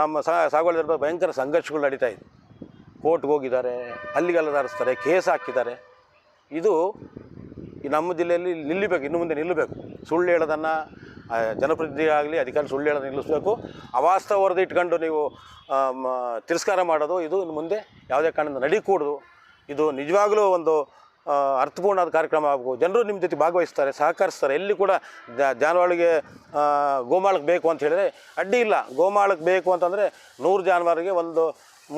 Speaker 1: ನಮ್ಮ ಸಾಗುವಳಿದ ಭಯಂಕರ ಸಂಘರ್ಷಗಳು ನಡೀತಾ ಇದೆ. ಕೋರ್ಟ್ಗೆ ಹೋಗಿದ್ದಾರೆ ಅಲ್ಲಿಗೆಲ್ಲದಾರಿಸ್ತಾರೆ ಕೇಸ್ ಹಾಕಿದ್ದಾರೆ. ಇದು ನಮ್ಮ ಜಿಲ್ಲೆಯಲ್ಲಿ ನಿಲ್ಲಬೇಕು, ಇನ್ನು ಮುಂದೆ ನಿಲ್ಲಬೇಕು. ಸುಳ್ಳು ಹೇಳೋದನ್ನು ಜನಪ್ರತಿನಿಧಿ ಆಗಲಿ, ಅಧಿಕಾರಿ ಸುಳ್ಳು ಹೇಳೋದನ್ನು ನಿಲ್ಲಿಸಬೇಕು. ಅವಾಸ್ತವ ವರದಿ ಇಟ್ಕೊಂಡು ನೀವು ತಿರಸ್ಕಾರ ಮಾಡೋದು, ಇದು ಇನ್ನು ಮುಂದೆ ಯಾವುದೇ ಕಾರಣದಿಂದ ನಡೀಕೂಡ್ದು. ಇದು ನಿಜವಾಗಲೂ ಒಂದು ಅರ್ಥಪೂರ್ಣವಾದ ಕಾರ್ಯಕ್ರಮ ಆಗಬೇಕು ಜನರು ನಿಮ್ಮ ಜೊತೆ ಭಾಗವಹಿಸ್ತಾರೆ, ಸಹಕರಿಸ್ತಾರೆ. ಎಲ್ಲಿ ಕೂಡ ಜಾನುವಾರಿಗೆ ಗೋಮಾಳಕ್ಕೆ ಬೇಕು ಅಂತ ಹೇಳಿದರೆ ಅಡ್ಡಿ ಇಲ್ಲ. ಗೋಮಾಳಕ್ಕೆ ಬೇಕು ಅಂತಂದರೆ ನೂರು ಜಾನುವಾರಿಗೆ ಒಂದು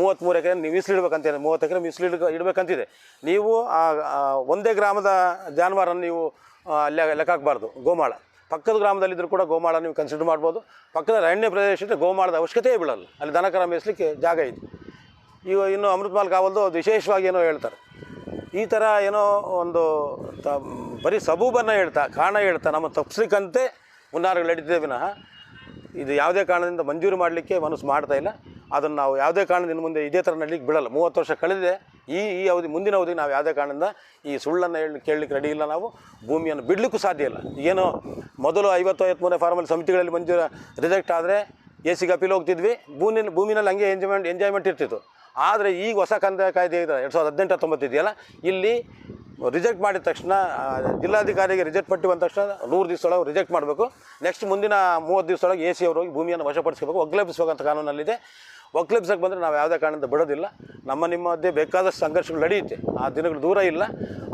Speaker 1: ಮೂವತ್ತ್ಮೂರು ಎಕರೆ ನೀವು ಮೀಸಲಿಡ್ಬೇಕಂತ ಮೂವತ್ತು ಎಕರೆ ಮೀಸಲಿಡ್ ಇಡಬೇಕಂತಿದೆ. ನೀವು ಆ ಒಂದೇ ಗ್ರಾಮದ ಜಾನುವಾರನ್ನು ನೀವು ಲೆಕ್ಕ ಹಾಕಬಾರ್ದು, ಗೋಮಾಳ. ಪಕ್ಕದ ಗ್ರಾಮದಲ್ಲಿದ್ದರೂ ಕೂಡ ಗೋಮಾಳ ನೀವು ಕನ್ಸಿಡರ್ ಮಾಡ್ಬೋದು. ಪಕ್ಕದ ಅರಣ್ಯ ಪ್ರದೇಶ ಗೋಮಾಳದ ಅವಶ್ಯಕತೆಯೇ ಬೀಳಲ್ಲ. ಅಲ್ಲಿ ದನಕರ ಮೇಯಿಸ್ಲಿಕ್ಕೆ ಜಾಗ ಇದೆ. ಈಗ ಇನ್ನು ಅಮೃತಪಾಲ್ ಕಾವಲ್ದು ವಿಶೇಷವಾಗಿ ಏನೋ ಹೇಳ್ತಾರೆ. ಈ ಥರ ಏನೋ ಒಂದು ತ, ಬರೀ ಸಬೂಬನ್ನು ಹೇಳ್ತಾ ಕಾರಣ ಹೇಳ್ತಾ, ನಮ್ಮ ತಪ್ಪಿಸ್ಲಿಕ್ಕಂತೆ ಮುನ್ನಾರುಗಳು ನಡೀತಿದೆ ವಿನಃ. ಇದು ಯಾವುದೇ ಕಾರಣದಿಂದ ಮಂಜೂರು ಮಾಡಲಿಕ್ಕೆ ಮನಸ್ಸು ಮಾಡ್ತಾ ಇಲ್ಲ. ಅದನ್ನು ನಾವು ಯಾವುದೇ ಕಾರಣದಿಂದ ಮುಂದೆ ಇದೇ ಥರ ನಡಲಿಕ್ಕೆ ಬಿಡಲ್ಲ. ಮೂವತ್ತು ವರ್ಷ ಕಳೆದಿದೆ. ಈ ಈ ಅವಧಿ, ಮುಂದಿನ ಅವಧಿ ನಾವು ಯಾವುದೇ ಕಾರಣದಿಂದ ಈ ಸುಳ್ಳನ್ನು ಹೇಳಿ, ಕೇಳಲಿಕ್ಕೆ ರೆಡಿ ಇಲ್ಲ ನಾವು. ಭೂಮಿಯನ್ನು ಬಿಡಲಿಕ್ಕೂ ಸಾಧ್ಯ ಇಲ್ಲ. ಏನು ಮೊದಲು ಐವತ್ತು, ಐವತ್ಮೂರನೇ ಫಾರ್ಮಲ್ ಸಮಿತಿಗಳಲ್ಲಿ ಮಂಜೂರು ರಿಜೆಕ್ಟ್ ಆದರೆ ಎ ಸಿಗೆ ಅಪೀಲ್ ಹೋಗ್ತಿದ್ವಿ. ಭೂಮಿ ಭೂಮಿನಲ್ಲಿ ಹಂಗೆ ಎಂಜಾಯ್ಮೆಂಟ್ ಎಂಜಾಯ್ಮೆಂಟ್ ಇರ್ತಿತ್ತು. ಆದರೆ ಈಗ ಹೊಸ ಕಂದಾಯ ಕಾಯ್ದೆ ಇದೆ. ಎರಡು ಸಾವಿರದ ಹದಿನೆಂಟು, ಹತ್ತೊಂಬತ್ತು ಇದೆಯಲ್ಲ? ಇಲ್ಲಿ ರಿಜೆಕ್ಟ್ ಮಾಡಿದ ತಕ್ಷಣ ಜಿಲ್ಲಾಧಿಕಾರಿಗೆ ರಿಜೆಕ್ಟ್ ಪಟ್ಟಿ ಬಂದ ತಕ್ಷಣ ನೂರು ದಿವಸದೊಳಗೆ ರಿಜೆಕ್ಟ್ ಮಾಡಬೇಕು. ನೆಕ್ಸ್ಟ್ ಮುಂದಿನ ಮೂವತ್ತು ದಿವಸದೊಳಗೆ ಎ ಸಿ ಅವರು ಹೋಗಿ ಭೂಮಿಯನ್ನು ವಶಪಡಿಸ್ಕೋಬೇಕು ಒಗ್ಲೇಪಿಸ್ಬೇಕಂತ ಕಾನೂನಲ್ಲಿದೆ. ಒಗ್ಲೇಪಿಸಕ್ಕೆ ಬಂದರೆ ನಾವು ಯಾವುದೇ ಕಾರಣದಿಂದ ಬಿಡೋದಿಲ್ಲ. ನಮ್ಮ ನಿಮ್ಮ ಮಧ್ಯೆ ಬೇಕಾದಷ್ಟು ಸಂಘರ್ಷಗಳು ನಡೆಯುತ್ತೆ. ಆ ದಿನಗಳು ದೂರ ಇಲ್ಲ.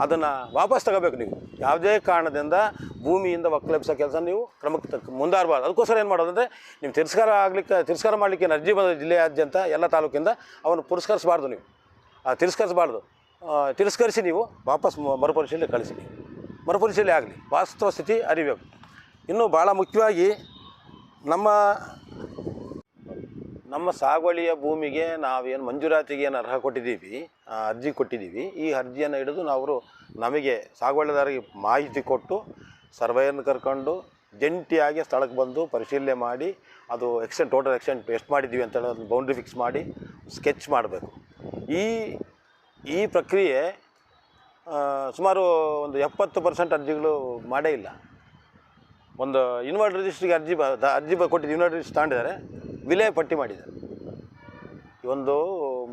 Speaker 1: ಅದನ್ನು ವಾಪಸ್ ತಗೋಬೇಕು ನೀವು. ಯಾವುದೇ ಕಾರಣದಿಂದ ಭೂಮಿಯಿಂದ ಒಕ್ಲೆಬ್ಸೋ ಕೆಲಸ ನೀವು ಕ್ರಮಕ್ಕೆ ತಕ್ಕ ಮುಂದಾರಬಾರ್ದು ಅದಕ್ಕೋಸ್ಕರ ಏನು ಮಾಡೋದಂದರೆ ನೀವು ತಿರಸ್ಕಾರ ಆಗಲಿಕ್ಕೆ, ತಿರಸ್ಕಾರ ಮಾಡಲಿಕ್ಕೆ ಅರ್ಜಿ ಬಂದ ಜಿಲ್ಲೆಯಾದ್ಯಂತ ಎಲ್ಲ ತಾಲೂಕಿಂದ ಅವನು ಪುರಸ್ಕರಿಸಬಾರ್ದು ನೀವು. ಆ ತಿರಸ್ಕರಿಸಬಾರ್ದು. ತಿರಸ್ಕರಿಸಿ ನೀವು ವಾಪಸ್ ಮರುಪರಿಶೀಲನೆ ಕಳಿಸಿ. ಮರುಪರಿಶೀಲನೆ ಆಗಲಿ. ವಾಸ್ತವ ಸ್ಥಿತಿ ಅರಿಬೇಕು ಇನ್ನು ಭಾಳ ಮುಖ್ಯವಾಗಿ ನಮ್ಮ ನಮ್ಮ ಸಾಗುವಳಿಯ ಭೂಮಿಗೆ ನಾವೇನು ಮಂಜೂರಾತಿಗೆ ಏನು ಅರ್ಹ ಕೊಟ್ಟಿದ್ದೀವಿ ಅರ್ಜಿ ಕೊಟ್ಟಿದ್ದೀವಿ, ಈ ಅರ್ಜಿಯನ್ನು ಹಿಡಿದು ನಾವು ನಮಗೆ ಸಾಗುವಳಿದಾರರಿಗೆ ಮಾಹಿತಿ ಕೊಟ್ಟು ಸರ್ವೆಯನ್ನು ಕರ್ಕೊಂಡು ಜಂಟಿಯಾಗಿ ಸ್ಥಳಕ್ಕೆ ಬಂದು ಪರಿಶೀಲನೆ ಮಾಡಿ, ಅದು ಎಕ್ಸ್ಟೆಂಟ್ ಟೋಟಲ್ ಎಕ್ಸ್ಟೆಂಟ್ ಎಷ್ಟು ಮಾಡಿದ್ದೀವಿ ಅಂತ ಹೇಳಿ ಅದನ್ನು ಬೌಂಡ್ರಿ ಫಿಕ್ಸ್ ಮಾಡಿ ಸ್ಕೆಚ್ ಮಾಡಬೇಕು. ಈ ಈ ಪ್ರಕ್ರಿಯೆ ಸುಮಾರು ಒಂದು ಎಪ್ಪತ್ತು ಪರ್ಸೆಂಟ್ ಅರ್ಜಿಗಳು ಮಾಡೇ ಇಲ್ಲ. ಒಂದು ಇನ್ವರ್ಟ್ ರಿಜಿಸ್ಟ್ರಿಗೆ ಅರ್ಜಿ ಬ ಅರ್ಜಿ ಬ ಕೊಟ್ಟಿದ್ದು ಇನ್ವರ್ಟ್ ರಿಜಿಸ್ಟ್ರ್ ತಗೊಂಡಿದ್ದಾರೆ. ವಿಲೇ ಪಟ್ಟಿ ಮಾಡಿದ್ದಾರೆ ಒಂದು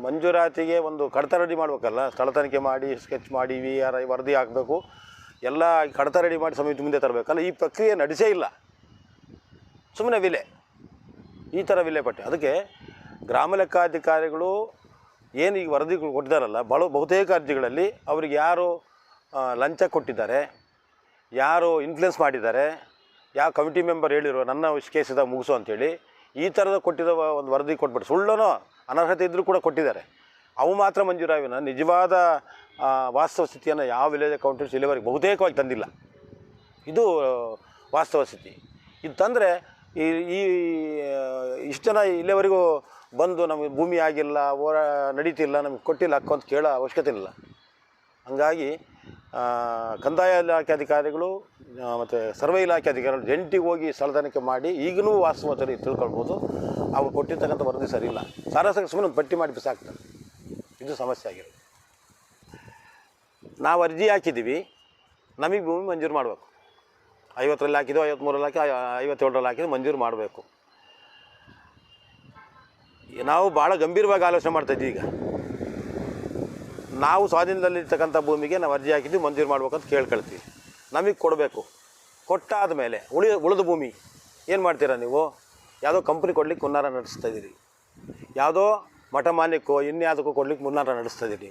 Speaker 1: ಮಂಜೂರಾತಿಗೆ ಒಂದು ಕಡತ ರೆಡಿ ಮಾಡಬೇಕಲ್ಲ, ಸ್ಥಳ ತನಿಖೆ ಮಾಡಿ ಸ್ಕೆಚ್ ಮಾಡಿ ವಿ ಆರ್ ಐ ವರದಿ ಹಾಕಬೇಕು, ಎಲ್ಲ ಕಡತ ರೆಡಿ ಮಾಡಿ ಸಮಿತಿ ಮುಂದೆ ತರಬೇಕಲ್ಲ, ಈ ಪ್ರಕ್ರಿಯೆ ನಡೆಸೇ ಇಲ್ಲ. ಸುಮ್ಮನೆ ವಿಲೆ ಈ ಥರ ವಿಲೆ ಪಟ್ಟಿ. ಅದಕ್ಕೆ ಗ್ರಾಮ ಲೆಕ್ಕಾಧಿಕಾರಿಗಳು ಏನು ಈಗ ವರದಿಗಳು ಕೊಟ್ಟಿದ್ದಾರಲ್ಲ, ಬಹಳ ಬಹುತೇಕ ಅರ್ಜಿಗಳಲ್ಲಿ ಅವರಿಗೆ ಯಾರು ಲಂಚ ಕೊಟ್ಟಿದ್ದಾರೆ, ಯಾರು ಇನ್ಫ್ಲುಯೆನ್ಸ್ ಮಾಡಿದ್ದಾರೆ, ಯಾವ ಕಮಿಟಿ ಮೆಂಬರ್ ಹೇಳಿರೋ, ನನ್ನ ಕೇಸಿದ ಮುಗಿಸು ಅಂತೇಳಿ ಈ ಥರದ ಕೊಟ್ಟಿರೋ ಒಂದು ವರದಿ ಕೊಟ್ಬಿಟ್ಟು, ಸುಳ್ಳನೋ ಅನರ್ಹತೆ ಇದ್ದರೂ ಕೂಡ ಕೊಟ್ಟಿದ್ದಾರೆ. ಅವು ಮಾತ್ರ ಮಂಜೂರಾವಿನ ನಿಜವಾದ ವಾಸ್ತವ ಸ್ಥಿತಿಯನ್ನು ಯಾವ ವಿಲೇಜ್ ಅಕೌಂಟೆಂಟ್ಸ್ ಇಲ್ಲಿವರೆಗೆ ಬಹುತೇಕವಾಗಿ ತಂದಿಲ್ಲ. ಇದು, ವಾಸ್ತವ ಸ್ಥಿತಿ. ಇದು ತಂದರೆ ಈ ಈ, ಇಷ್ಟು ಜನ ಇಲ್ಲಿವರೆಗೂ ಬಂದು ನಮಗೆ ಭೂಮಿ ಆಗಿಲ್ಲ, ಹೋರಾ, ನಡೀತಿಲ್ಲ, ನಮಗೆ ಕೊಟ್ಟಿಲ್ಲ ಹಕ್ಕು ಅಂತ ಕೇಳೋ ಅವಶ್ಯಕತೆ ಇಲ್ಲ. ಹಂಗಾಗಿ ಕಂದಾಯ ಇಲಾಖೆ ಅಧಿಕಾರಿಗಳು ಮತ್ತು ಸರ್ವೆ ಇಲಾಖೆ ಅಧಿಕಾರಿಗಳು ಜಂಟಿಗೆ ಹೋಗಿ ಸ್ಥಳ ಮಾಡಿ ಈಗಲೂ ವಾಸ್ತವತೆ ತಿಳ್ಕೊಳ್ಬೋದು. ಅವ್ರು ಕೊಟ್ಟಿರ್ತಕ್ಕಂಥ ವರದಿ ಸರಿ ಇಲ್ಲ. ಸಾರಾಸರಿ ಸುಮ್ಮನೆ ಪಟ್ಟಿ ಮಾಡಿ ಬಿಸಾಕ್ತಾರೆ. ಇದು ಸಮಸ್ಯೆ ಆಗಿರೋದು ನಾವು ಅರ್ಜಿ ಹಾಕಿದ್ದೀವಿ. ನಮಗೆ ಭೂಮಿ ಮಂಜೂರು ಮಾಡಬೇಕು. ಐವತ್ತರಲ್ಲಿ ಹಾಕಿದ್ದು ಐವತ್ತ್ಮೂರಲ್ಲಿ ಹಾಕಿ ಐವತ್ತೇಳರಲ್ಲಿ ಹಾಕಿದ್ದು ಮಂಜೂರು ಮಾಡಬೇಕು. ನಾವು ಭಾಳ ಗಂಭೀರವಾಗಿ ಆಲೋಚನೆ ಮಾಡ್ತಾಯಿದ್ವಿ ಈಗ. ನಾವು ಸ್ವಾಧೀನದಲ್ಲಿರ್ತಕ್ಕಂಥ ಭೂಮಿಗೆ ನಾವು ಅರ್ಜಿ ಹಾಕಿದ್ವಿ, ಮಂಜೂರು ಮಾಡ್ಬೇಕಂತ ಕೇಳ್ಕೊಳ್ತೀವಿ. ನಮಗೆ ಕೊಡಬೇಕು. ಕೊಟ್ಟಾದ ಮೇಲೆ ಉಳಿ, ಉಳಿದ ಭೂಮಿ, ಏನು ಮಾಡ್ತೀರಾ ನೀವು? ಯಾವುದೋ ಕಂಪ್ನಿ ಕೊಡ್ಲಿಕ್ಕೆ ಮುನ್ನಾರ ನಡೆಸ್ತಾ ಇದ್ದೀರಿ ಯಾವುದೋ ಮಠಮಾನ್ಯಕ್ಕೋ ಇನ್ಯಾವುದಕ್ಕೋ ಕೊಡ್ಲಿಕ್ಕೆ ಮುನ್ನಾರ ನಡೆಸ್ತಾ ಇದ್ದೀರಿ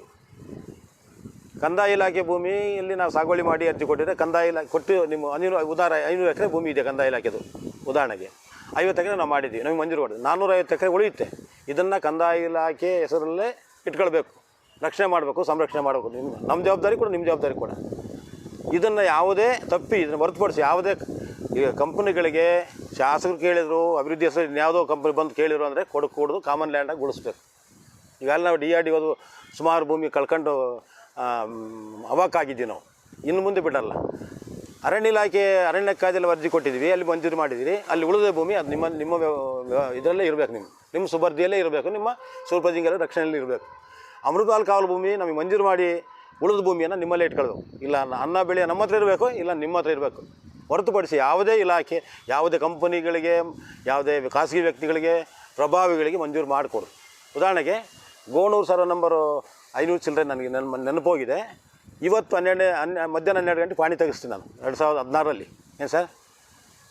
Speaker 1: ಕಂದಾಯ ಇಲಾಖೆ ಭೂಮಿಯಲ್ಲಿ ನಾವು ಸಾಗುವಳಿ ಮಾಡಿ ಅರ್ಜಿ ಕೊಟ್ಟಿದ್ರೆ ಕಂದಾಯ ಇಲಾಖೆ, ಕೊಟ್ಟು ನಿಮ್ಮ ಐನೂರು ಉದಾರ ಐನೂರು ಎಕರೆ ಭೂಮಿ ಇದೆ ಕಂದಾಯ ಇಲಾಖೆದು, ಉದಾಹರಣೆಗೆ. ಐವತ್ತು ಎಕರೆ ನಾವು ಮಾಡಿದ್ದೀವಿ, ನಮಗೆ ಮಂಜೂರು ಮಾಡಿದ್ವಿ. ನಾನ್ನೂರೈವತ್ತು ಎಕರೆ ಉಳಿಯುತ್ತೆ. ಇದನ್ನು ಕಂದಾಯ ಇಲಾಖೆ ಹೆಸರಲ್ಲೇ ಇಟ್ಕೊಳ್ಬೇಕು. ರಕ್ಷಣೆ ಮಾಡಬೇಕು, ಸಂರಕ್ಷಣೆ ಮಾಡಬೇಕು. ನಿಮ್ಮ ನಮ್ಮ ಜವಾಬ್ದಾರಿ ಕೂಡ ನಿಮ್ಮ ಜವಾಬ್ದಾರಿ ಕೂಡ. ಇದನ್ನು ಯಾವುದೇ ತಪ್ಪಿ ಇದನ್ನು ಹೊರತುಪಡಿಸಿ ಯಾವುದೇ ಈಗ ಕಂಪ್ನಿಗಳಿಗೆ ಶಾಸಕರು ಕೇಳಿದರು, ಅಭಿವೃದ್ಧಿ ಹೆಸರು ಇನ್ಯಾವುದೋ ಕಂಪ್ನಿ ಬಂದು ಕೇಳಿದ್ರು ಅಂದರೆ ಕೊಡು ಕೊಡೋದು ಕಾಮನ್ ಲ್ಯಾಂಡಾಗಿ ಉಳಿಸ್ಬೇಕು. ಈಗ ಅಲ್ಲಿ ನಾವು ಡಿ ಆರ್ ಡಿ ಹೋದು ಸುಮಾರು ಭೂಮಿ ಕಳ್ಕೊಂಡು ಅವಾಕಾಗಿದ್ದೀವಿ ನಾವು. ಇನ್ನು ಮುಂದೆ ಬಿಡಲ್ಲ. ಅರಣ್ಯ ಇಲಾಖೆ ಅರಣ್ಯ ಕಾಯ್ದೆಲ್ಲ ಅರ್ಜಿ ಕೊಟ್ಟಿದ್ದೀವಿ, ಅಲ್ಲಿ ಮಂಜೂರು ಮಾಡಿದ್ದೀರಿ, ಅಲ್ಲಿ ಉಳಿದ ಭೂಮಿ ಅದು ನಿಮ್ಮ ನಿಮ್ಮ ಇದರಲ್ಲೇ ಇರಬೇಕು ನಿಮ್ಮ ನಿಮ್ಮ ಸುಬರ್ದಿಯಲ್ಲೇ ಇರಬೇಕು, ನಿಮ್ಮ ಸೂರ್ಪಜಿಂಗರ ರಕ್ಷಣೆಯಲ್ಲಿ ಇರಬೇಕು. ಅಮೃತಾಲ್ ಕಾವಲು ಭೂಮಿ ನಮಗೆ ಮಂಜೂರು ಮಾಡಿ ಉಳಿದ ಭೂಮಿಯನ್ನು ನಿಮ್ಮಲ್ಲೇ ಇಟ್ಕೊಳ್ಬೇಕು ಇಲ್ಲ, ಅನ್ನ, ಬೆಳೆ ನಮ್ಮ ಹತ್ರ ಇರಬೇಕು, ಇಲ್ಲ ನಿಮ್ಮ ಹತ್ರ ಇರಬೇಕು. ಹೊರತುಪಡಿಸಿ ಯಾವುದೇ ಇಲಾಖೆ, ಯಾವುದೇ ಕಂಪನಿಗಳಿಗೆ, ಯಾವುದೇ ಖಾಸಗಿ ವ್ಯಕ್ತಿಗಳಿಗೆ, ಪ್ರಭಾವಿಗಳಿಗೆ ಮಂಜೂರು ಮಾಡಿಕೊಡು. ಉದಾಹರಣೆಗೆ, ಗೋಣೂರು ಸರ್ವ ನಂಬರು ಐನೂರು ಚಿಲ್ಲರೆ ನನಗೆ ನನ್ನ ನೆನಪೋಗಿದೆ. ಇವತ್ತು ಹನ್ನೆರಡು ಹನ್ನೆ, ಮಧ್ಯಾಹ್ನ ಹನ್ನೆರಡು ಗಂಟೆ ಪಾಣಿ ತೆಗಿಸ್ತೀನಿ ನಾನು, ಎರಡು ಸಾವಿರದ ಹದಿನಾರರಲ್ಲಿ. ಏನು ಸರ್?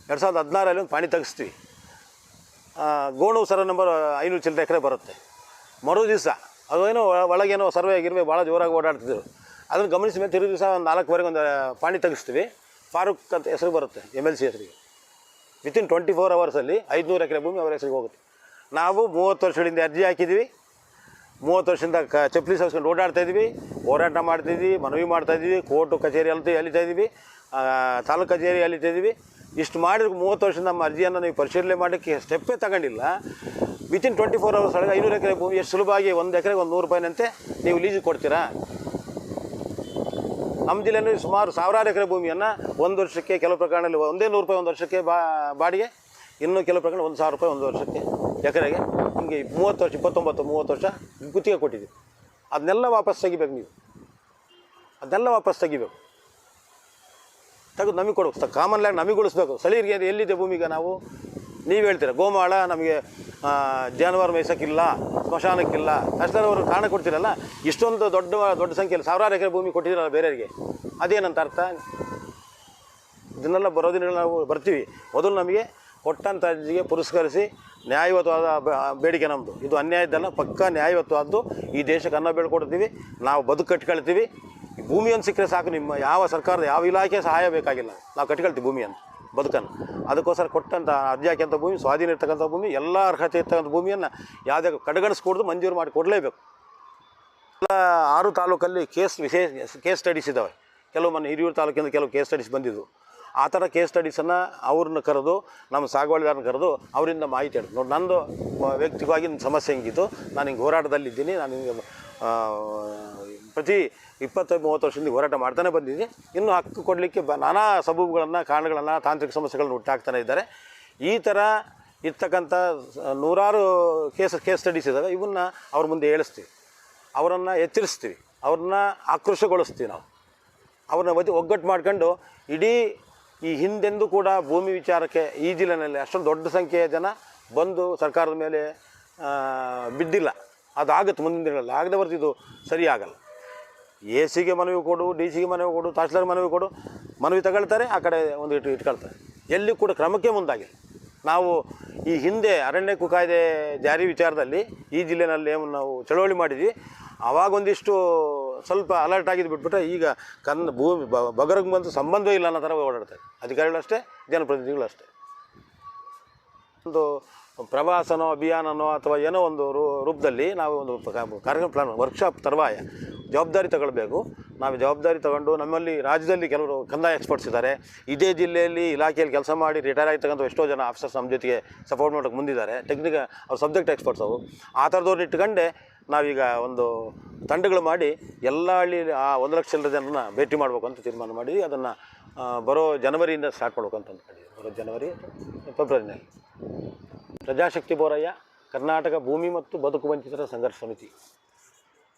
Speaker 1: ಎರಡು ಸಾವಿರದ ಹದಿನಾರಲ್ಲಿ ಒಂದು ಪಾಣಿ ತೆಗಿಸ್ತೀವಿ. ಗೋಣೂರು ಸರ್ವ ನಂಬರ್ ಐನೂರು ಚಿಲ್ಲರೆ ಎಕರೆ ಬರುತ್ತೆ. ಮರು ದಿವಸ ಅದೇನೋ ಒಳಗೇನೋ ಸರ್ವೆ ಆಗಿರ್ವೆ ಭಾಳ ಜೋರಾಗಿ ಓಡಾಡ್ತಿದ್ರು. ಅದನ್ನು ಗಮನಿಸಿದ ಮೇಲೆ ತಿರುಗಿ ದಿವಸ ಒಂದು ನಾಲ್ಕುವರೆಗೆ ಒಂದು ಪಾಣಿ ತೆಗಿಸ್ತೀವಿ. ಫಾರೂಕ್ ಅಂತ ಹೆಸರು ಬರುತ್ತೆ ಎಂ ಎಲ್ ಸಿ ಹೆಸರಿಗೆ. ವಿತಿನ್ ಟ್ವೆಂಟಿ ಫೋರ್ ಅವರ್ಸಲ್ಲಿ ಐದುನೂರು ಎಕರೆ ಭೂಮಿ ಅವರ ಹೆಸರಿಗೆ ಹೋಗುತ್ತೆ. ನಾವು ಮೂವತ್ತು ವರ್ಷಗಳಿಂದ ಅರ್ಜಿ ಹಾಕಿದ್ವಿ. ಮೂವತ್ತು ವರ್ಷದಿಂದ ಕ ಚಪ್ಪಲಿ ಸವ್ಸ್ಕೊಂಡು ಓಡಾಡ್ತಾ ಇದ್ವಿ. ಹೋರಾಟ ಮಾಡ್ತಿದ್ವಿ ಮನವಿ ಮಾಡ್ತಾ ಇದ್ವಿ, ಕೋರ್ಟು, ಕಚೇರಿ ಅಲ್ತು ಎಳಿತಾ ಇದ್ವಿ. ತಾಲೂಕು ಕಚೇರಿ ಎಳಿತಾ ಇದ್ವಿ. ಇಷ್ಟು ಮಾಡಿದ್ರೆ ಮೂವತ್ತು ವರ್ಷದಿಂದ ನಮ್ಮ ಅರ್ಜಿಯನ್ನು ನೀವು ಪರಿಶೀಲನೆ ಮಾಡೋಕ್ಕೆ ಸ್ಟೆಪ್ಪೇ ತಗೊಂಡಿಲ್ಲ. ವಿತಿನ್ ಟ್ವೆಂಟಿ ಫೋರ್ ಅವರ್ಸ್ ಒಳಗೆ ಐನೂರು ಎಕರೆ ಭೂಮಿ, ಎಷ್ಟು ಸುಲಭವಾಗಿ ಒಂದು ಎಕರೆಗೆ ಒಂದು ನೂರು ರೂಪಾಯಿನಂತೆ ನೀವು ಲೀಸಿಗೆ ಕೊಡ್ತೀರಾ? ನಮ್ಮ ಜಿಲ್ಲೆಯಲ್ಲಿ ಸುಮಾರು ಸಾವಿರಾರು ಎಕರೆ ಭೂಮಿಯನ್ನು ಒಂದು ವರ್ಷಕ್ಕೆ ಕೆಲವು ಪ್ರಕರಣದಲ್ಲಿ ಒಂದೇ ನೂರು ರೂಪಾಯಿ ಒಂದು ವರ್ಷಕ್ಕೆ ಬಾಡಿಗೆ, ಇನ್ನೂ ಕೆಲವು ಪ್ರಕರಣ ಒಂದು ಸಾವಿರ ರೂಪಾಯಿ ಒಂದು ವರ್ಷಕ್ಕೆ ಎಕರೆಗೆ, ನಿಮಗೆ ಮೂವತ್ತು ವರ್ಷ, ಇಪ್ಪತ್ತೊಂಬತ್ತು, ಮೂವತ್ತು ವರ್ಷ ಗುತ್ತಿಗೆ ಕೊಟ್ಟಿದ್ದೀವಿ. ಅದನ್ನೆಲ್ಲ ವಾಪಸ್ ತೆಗಿಬೇಕು ನೀವು. ಅದನ್ನೆಲ್ಲ ವಾಪಸ್ ತೆಗಿಬೇಕು. ತೆಗೆದು ನಮಗೆ ಕೊಡಬೇಕು. ಕಾಮನ್ ಲ್ಯಾಂಡ್ ನಮಗೆ ಉಳಿಸ್ಬೇಕು. ಸ್ಥಳೀಯರಿಗೆ ಎಲ್ಲಿದೆ ಭೂಮಿಗೆ ನಾವು? ನೀವು ಹೇಳ್ತೀರ? ಗೋಮಾಳ ನಮಗೆ ಜಾನುವಾರು ಮೇಯ್ಸೋಕ್ಕಿಲ್ಲ, ಸ್ಮಶಾನಕ್ಕಿಲ್ಲ ಅಷ್ಟರ ಅವರು ಕಾರಣ ಕೊಡ್ತೀರಲ್ಲ? ಇಷ್ಟೊಂದು ದೊಡ್ಡ ದೊಡ್ಡ ಸಂಖ್ಯೆಯಲ್ಲಿ ಸಾವಿರಾರು ಎಕರೆ ಭೂಮಿ ಕೊಟ್ಟಿದ್ದೀರಲ್ಲ ಬೇರೆಯವರಿಗೆ. ಅದೇನಂತ ಅರ್ಥ? ಇದನ್ನೆಲ್ಲ ಬರೋ ದಿನಗಳು ನಾವು ಬರ್ತೀವಿ. ಮೊದಲು ನಮಗೆ ಕೊಟ್ಟಂಥ ಅರ್ಜಿಗೆ ಪುರಸ್ಕರಿಸಿ ನ್ಯಾಯಯುತವಾದ ಬೇಡಿಕೆ ನಮ್ಮದು ಇದು ಅನ್ಯಾಯ ಇದ್ದಲ್ಲ ಪಕ್ಕಾ ನ್ಯಾಯಯುತವಾದ್ದು. ಈ ದೇಶಕ್ಕೆ ಅನ್ನ ಬೆಳ್ಕೊಡ್ತೀವಿ. ನಾವು ಬದುಕು ಕಟ್ಕೊಳ್ತೀವಿ. ಭೂಮಿಯನ್ನು ಸಿಕ್ಕರೆ ಸಾಕು. ನಿಮ್ಮ ಯಾವ ಸರ್ಕಾರದ ಯಾವ ಇಲಾಖೆ ಸಹಾಯ ಬೇಕಾಗಿಲ್ಲ. ನಾವು ಕಟ್ಕೊಳ್ತೀವಿ ಭೂಮಿಯನ್ನು. ಬದುಕನ್ನು. ಅದಕ್ಕೋಸ್ಕರ ಕೊಟ್ಟಂಥ ಅರ್ಜಿ ಹಾಕಿದಂಥ ಭೂಮಿ, ಸ್ವಾಧೀನ ಇರ್ತಕ್ಕಂಥ ಭೂಮಿ, ಎಲ್ಲ ಅರ್ಹತೆ ಇರ್ತಕ್ಕಂಥ ಭೂಮಿಯನ್ನು ಯಾವುದೇ ಕಡೆಗಣಿಸ್ಕೊಡ್ದು ಮಂಜೂರು ಮಾಡಿ ಕೊಡಲೇಬೇಕು. ಎಲ್ಲ ಆರು ತಾಲೂಕಲ್ಲಿ ಕೇಸ್ ವಿಶೇಷ, ಕೇಸ್ ಸ್ಟಡೀಸ್ ಇದ್ದಾವೆ ಕೆಲವು ಮೊನ್ನೆ ಹಿರಿಯೂರು ತಾಲೂಕಿಂದ ಕೆಲವು ಕೇಸ್ ಸ್ಟಡೀಸ್ ಬಂದಿದ್ದವು ಆ ಥರ ಕೇಸ್ ಸ್ಟಡೀಸನ್ನು ಅವ್ರನ್ನ ಕರೆದು, ನಮ್ಮ ಸಾಗುವಳಿದಾರನ್ನ ಕರೆದು ಅವರಿಂದ ಮಾಹಿತಿ ಹೇಳಿ. ನೋಡಿ, ನಂದು ವ್ಯಕ್ತಿಕವಾಗಿ ಸಮಸ್ಯೆ ಹಿಂಗಿತ್ತು. ನಾನು ಹಿಂಗೆ ಹೋರಾಟದಲ್ಲಿದ್ದೀನಿ. ನಾನು ಹಿಂಗೆ ಪ್ರತಿ ಇಪ್ಪತ್ತು ಮೂವತ್ತು ವರ್ಷದಿಂದ ಹೋರಾಟ ಮಾಡ್ತಾನೆ ಬಂದಿದೆ ಇನ್ನು ಹಕ್ಕು ಕೊಡಲಿಕ್ಕೆ ಬ, ನಾನಾ ಸಬೂಬುಗಳನ್ನು ಕಾರಣಗಳನ್ನು ತಾಂತ್ರಿಕ ಸಮಸ್ಯೆಗಳನ್ನು ಹುಟ್ಟಾಕ್ತಾನೆ ಇದ್ದಾರೆ. ಈ ಥರ ಇರ್ತಕ್ಕಂಥ ನೂರಾರು ಕೇಸ್ ಕೇಸ್ ಸ್ಟಡೀಸ್ ಇದ್ದಾವೆ. ಇವನ್ನ ಅವ್ರ ಮುಂದೆ ಹೇಳಿಸ್ತೀವಿ ಅವರನ್ನು ಎಚ್ಚರಿಸ್ತೀವಿ. ಅವ್ರನ್ನ ಆಕ್ರೋಶಗೊಳಿಸ್ತೀವಿ ನಾವು. ಅವ್ರನ್ನ ಬದಿ ಒಗ್ಗಟ್ಟು ಮಾಡ್ಕೊಂಡು ಇಡೀ ಈ ಹಿಂದೆಂದೂ ಕೂಡ ಭೂಮಿ ವಿಚಾರಕ್ಕೆ ಈ ಜಿಲ್ಲೆನಲ್ಲಿ ಅಷ್ಟೊಂದು ದೊಡ್ಡ ಸಂಖ್ಯೆಯ ಜನ ಬಂದು ಸರ್ಕಾರದ ಮೇಲೆ ಬಿದ್ದಿಲ್ಲ. ಅದಾಗುತ್ತೆ ಮುಂದಿನ ದಿನಗಳಲ್ಲಿ. ಆಗದೆ ಬರ್ತಿದ್ದು ಸರಿಯಾಗಲ್ಲ. ಎ ಸಿಗೆ ಮನವಿ ಕೊಡು ಡಿ ಸಿಗೆ ಮನವಿ ಕೊಡು ತಹಸೀಲ್ದಾರ್ ಮನವಿ ಕೊಡು, ಮನವಿ ತಗೊಳ್ತಾರೆ, ಆ ಕಡೆ ಒಂದು ಇಟ್ಟು ಇಟ್ಕೊಳ್ತಾರೆ. ಎಲ್ಲಿ ಕೂಡ ಕ್ರಮಕ್ಕೆ ಮುಂದಾಗಿ ನಾವು ಈ ಹಿಂದೆ ಅರಣ್ಯಕ್ಕೂ ಕಾಯ್ದೆ ಜಾರಿ ವಿಚಾರದಲ್ಲಿ ಈ ಜಿಲ್ಲೆನಲ್ಲಿ ಏನು ನಾವು ಚಳವಳಿ ಮಾಡಿದ್ವಿ. ಆವಾಗ ಒಂದಿಷ್ಟು ಸ್ವಲ್ಪ ಅಲರ್ಟ್ ಆಗಿದ್ದು ಬಿಟ್ಬಿಟ್ರೆ ಈಗ ಕನ್ನ ಭೂಮಿ ಬಗರಿಗೆ ಬಂದು ಸಂಬಂಧವೇ ಇಲ್ಲ ಅನ್ನೋ ಥರ ಓಡಾಡ್ತಾರೆ ಅಧಿಕಾರಿಗಳು ಅಷ್ಟೇ ಜನಪ್ರತಿನಿಧಿಗಳು ಅಷ್ಟೇ ಒಂದು ಪ್ರವಾಸನೋ, ಅಭಿಯಾನನೋ ಅಥವಾ ಏನೋ ಒಂದು ರೂಪದಲ್ಲಿ ನಾವು ಒಂದು ಕಾರ್ಯಕ್ರಮ ಪ್ಲಾನ್ ವರ್ಕ್ಶಾಪ್ ತರುವಾಯ ಜವಾಬ್ದಾರಿ ತಗೊಳ್ಬೇಕು. ನಾವು ಜವಾಬ್ದಾರಿ ತಗೊಂಡು ನಮ್ಮಲ್ಲಿ ರಾಜ್ಯದಲ್ಲಿ ಕೆಲವರು ಕಂದಾಯ ಎಕ್ಸ್ಪರ್ಟ್ಸ್ ಇದ್ದಾರೆ. ಇದೇ ಜಿಲ್ಲೆಯಲ್ಲಿ ಇಲಾಖೆಯಲ್ಲಿ ಕೆಲಸ ಮಾಡಿ ರಿಟೈರ್ ಆಗಿರ್ತಕ್ಕಂಥ ಎಷ್ಟೋ ಜನ ಆಫೀಸರ್ಸ್ ನಮ್ಮ ಜೊತೆಗೆ ಸಪೋರ್ಟ್ ಮಾಡೋಕ್ಕೆ ಮುಂದಿದ್ದಾರೆ. ಟೆಕ್ನಿಕ್ ಅವ್ರ ಸಬ್ಜೆಕ್ಟ್ ಎಕ್ಸ್ಪರ್ಟ್ಸ್ ಅವರು. ಆ ಥರದವ್ರು ಇಟ್ಕೊಂಡೆ ನಾವೀಗ ಒಂದು ತಂಡಗಳು ಮಾಡಿ ಎಲ್ಲ ಹಳ್ಳಿ, ಆ ಒಂದು ಲಕ್ಷ ಜನರ ಜನರನ್ನ ಭೇಟಿ ಮಾಡಬೇಕು ಅಂತ ತೀರ್ಮಾನ ಮಾಡಿ ಅದನ್ನು ಬರೋ ಜನವರಿಯಿಂದ ಸ್ಟಾರ್ಟ್ ಮಾಡಬೇಕು ಅಂತ ಬರೋ ಜನವರಿ, ಫೆಬ್ರವರಿನಲ್ಲಿ. ಪ್ರಜಾಶಕ್ತಿ ಬೋರಯ್ಯ ಕರ್ನಾಟಕ ಭೂಮಿ ಮತ್ತು ಬದುಕು ವಂಚಿತರ ಸಂಘರ್ಷ ಸಮಿತಿ.